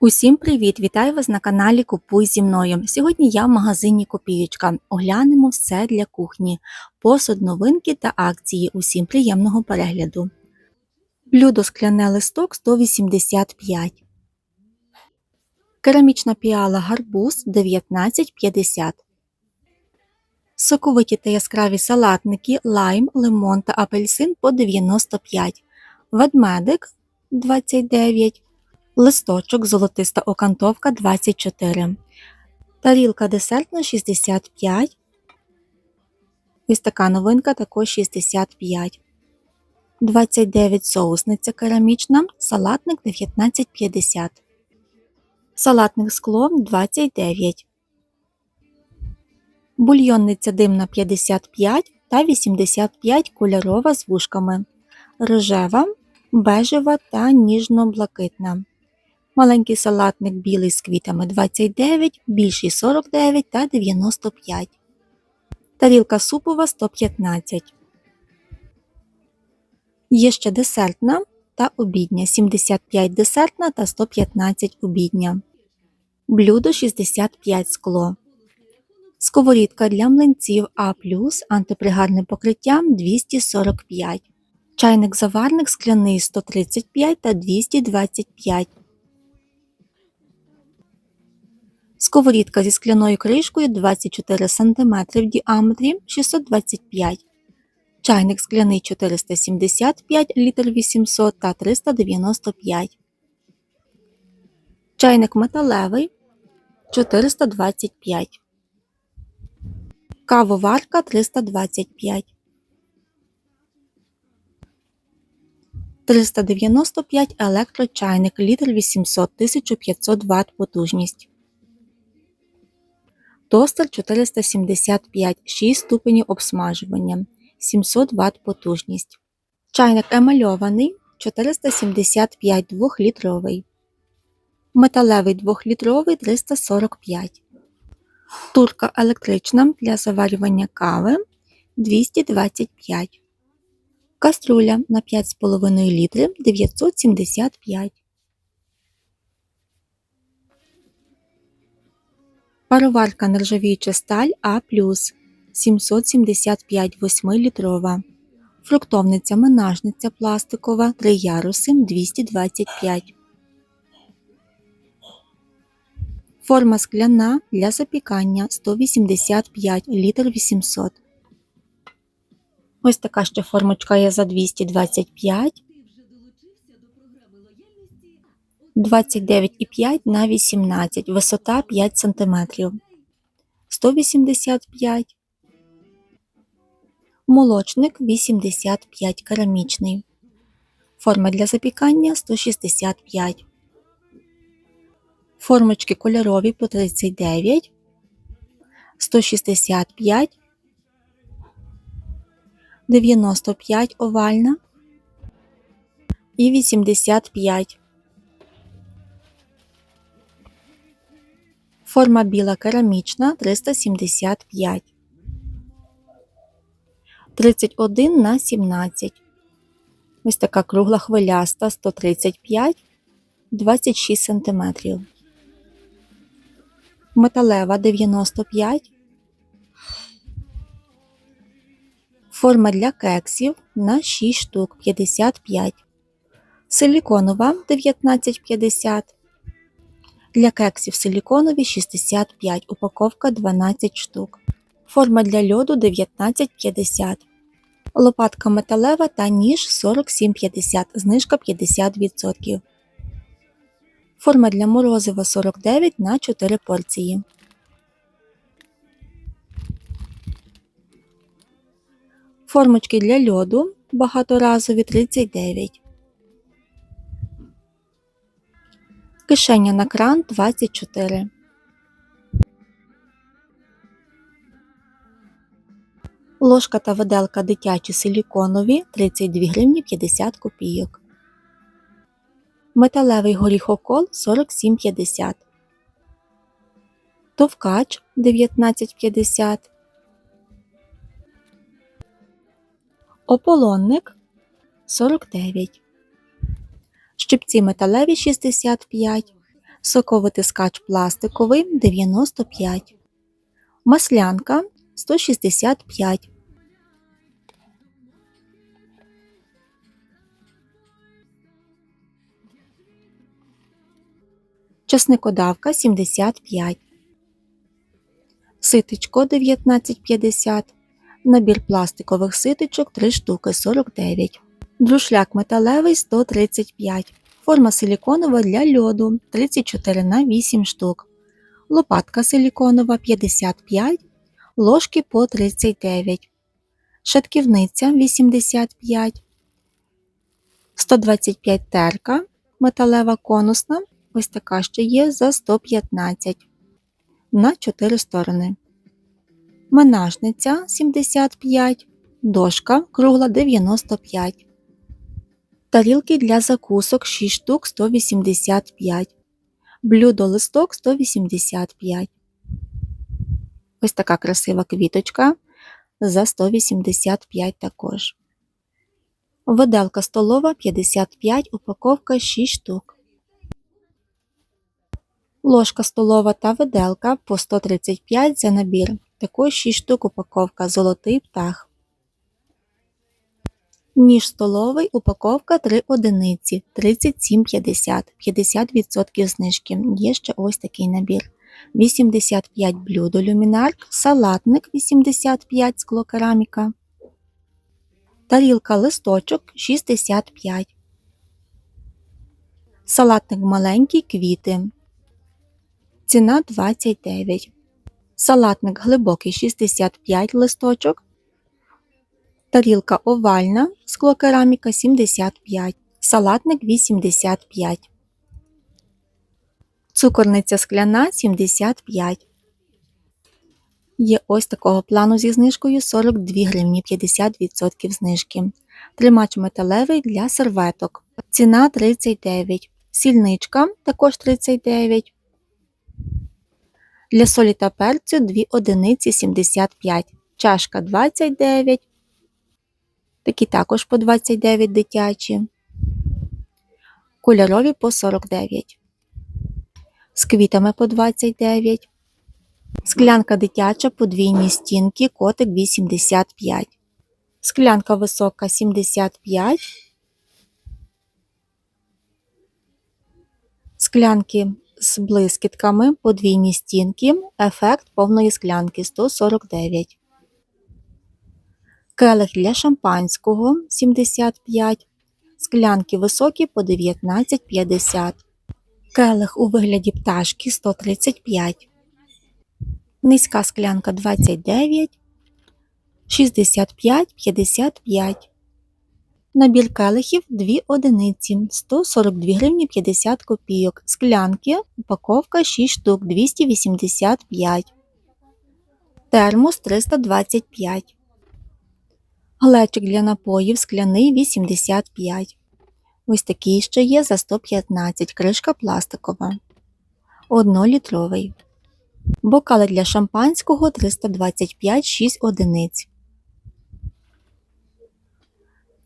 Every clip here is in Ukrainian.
Усім привіт! Вітаю вас на каналі Купуй зі мною. Сьогодні я в магазині Копієчка. Оглянемо все для кухні, посуд, новинки та акції. Усім приємного перегляду. Блюдо скляне листок 185. Керамічна піала гарбуз 19,50. Соковиті та яскраві салатники лайм, лимон та апельсин по 95. Ведмедик 29. Листочок золотиста окантовка 24. Тарілка десертна 65. Ось така новинка також 65. 29 соусниця керамічна, салатник 19,50. Салатник скло 29. Бульйонниця димна 55 та 85 кольорова з вушками. Рожева, бежева та ніжно-блакитна. Маленький салатник білий з квітами 29, більший 49 та 95. Тарілка супова 115. Є ще десертна та обідня 75 десертна та 115 обідня. Блюдо 65 скло. Сковорідка для млинців А+, антипригарне покриття 245. Чайник заварник скляний 135 та 225. Сковорідка зі скляною кришкою 24 см в діаметрі 625 Чайник скляний 475 літр 800 та 395 Чайник металевий 425 Кавоварка 325 395 електрочайник літр 800 1500 Вт потужність Тостер 475 6 ступенів обсмажування 700 Вт потужність. Чайник емальований 475 2-літровий. Металевий 2-літровий 345. Турка електрична для заварювання кави 225. Каструля на 5,5 літри 975. Пароварка нержавіюча сталь А+, 775 8-літрова. Фруктовниця менажниця пластикова 3 яруси 225. Форма скляна для запікання 185 літр 800. Ось така ще формочка є за 225. 29,5 на 18, висота 5 см. 185. Молочник 85 керамічний. Форма для запікання 165. Формочки кольорові по 39, 165, 95 овальна і 85. Форма біла керамічна 375. 31 на 17. Ось така кругла хвиляста 135 26 см. Металева 95. Форма для кексів на 6 штук 55. Силіконова 1950. Для кексів силіконові 65, упаковка 12 штук. Форма для льоду 19,50. Лопатка металева та ніж 47,50, знижка 50%. Форма для морозива 49 на 4 порції. Формочки для льоду багаторазові 39. Кишеня на кран 24. Ложка та виделка дитячі силіконові 32 гривні 50 копійок. Металевий горіхокол 47,50. Товкач 19,50. Ополонник 49. Щипці металеві 65, соковитискач пластиковий 95, маслянка 165, часникодавка 75, ситечко 19,50, набір пластикових ситочок 3 штуки 49, друшляк металевий 135, форма силіконова для льоду 34 на 8 штук, лопатка силіконова 55, ложки по 39, шатківниця 85, 125 терка, металева конусна, ось така ще є за 115 на 4 сторони. Менажниця 75, дошка кругла 95. Тарілки для закусок 6 штук 185. Блюдо листок 185. Ось така красива квіточка за 185 також. Виделка столова 55, упаковка 6 штук. Ложка столова та виделка по 135 за набір. Також 6 штук упаковка золотий птах. Ніж столовий упаковка 3 одиниці 37,50 50% знижки. Є ще ось такий набір. 85 блюдо люмінарк, салатник 85 склокераміка, тарілка листочок 65. Салатник маленький квіти. Ціна 29. Салатник глибокий 65 листочок. Тарілка овальна, склокераміка 75. Салатник 85. Цукорниця скляна 75. Є ось такого плану зі знижкою 42 гривні 50% знижки. Тримач металевий для серветок. Ціна 39. Сільничка також 39. Для солі та перцю 2 одиниці 75. Чашка 29. Такі також по 29 дитячі. Кольорові по 49. З квітами по 29. Склянка дитяча подвійні стінки, котик 85. Склянка висока 75. Склянки з блискітками, подвійні стінки, ефект повної склянки 149. Келих для шампанського 75. Склянки високі по 19,50. Келих у вигляді пташки 135. Низька склянка 29, 65, 55. Набір келихів 2 одиниці 142 гривні 50 копійок. Склянки упаковка 6 штук 285. Термос 325. Глечик для напоїв скляний 85. Ось такий ще є за 115 кришка пластикова. 1-літровий. Бокали для шампанського 325 6 одиниць.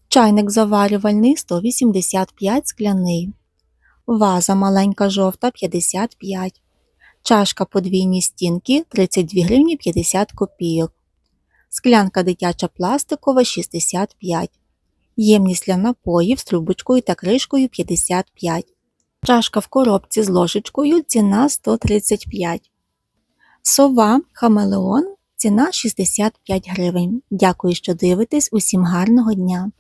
Чайник заварювальний 185 скляний. Ваза маленька жовта 55. Чашка подвійні стінки 32 гривні 50 копійок. Склянка дитяча пластикова 65. Ємність для напоїв з трубочкою та кришкою 55. Чашка в коробці з ложечкою ціна 135. Сова Хамелеон ціна 65 гривень. Дякую, що дивитесь. Усім гарного дня!